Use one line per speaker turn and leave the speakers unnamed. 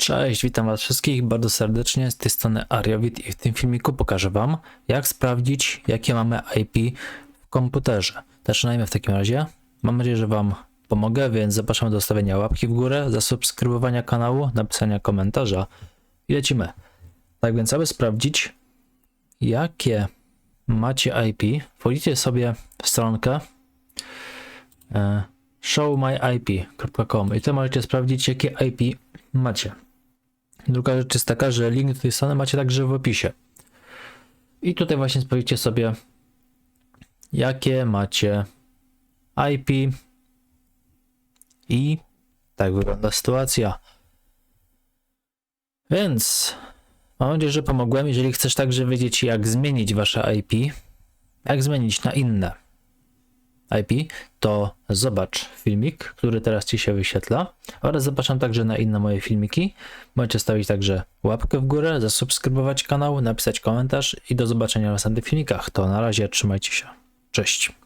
Cześć, witam was wszystkich bardzo serdecznie, z tej strony Ariowit i w tym filmiku pokażę wam, jak sprawdzić, jakie mamy IP w komputerze. Zaczynajmy w takim razie. Mam nadzieję, że wam pomogę, więc zapraszam do zostawienia łapki w górę, zasubskrybowania kanału, napisania komentarza i lecimy. Tak więc, aby sprawdzić, jakie macie IP, wchodzicie sobie w stronkę e, showmyip.com i tu możecie sprawdzić, jakie IP macie. Druga rzecz jest taka, że link do tej strony macie także w opisie. I tutaj właśnie sprawdzicie sobie, jakie macie IP i tak wygląda sytuacja. Więc mam nadzieję, że pomogłem. Jeżeli chcesz także wiedzieć, jak zmienić wasze IP, jak zmienić na inne IP, to zobacz filmik, który teraz Ci się wyświetla oraz zapraszam także na inne moje filmiki. Możecie stawić także łapkę w górę, zasubskrybować kanał, napisać komentarz i do zobaczenia w następnych filmikach. To na razie, trzymajcie się. Cześć.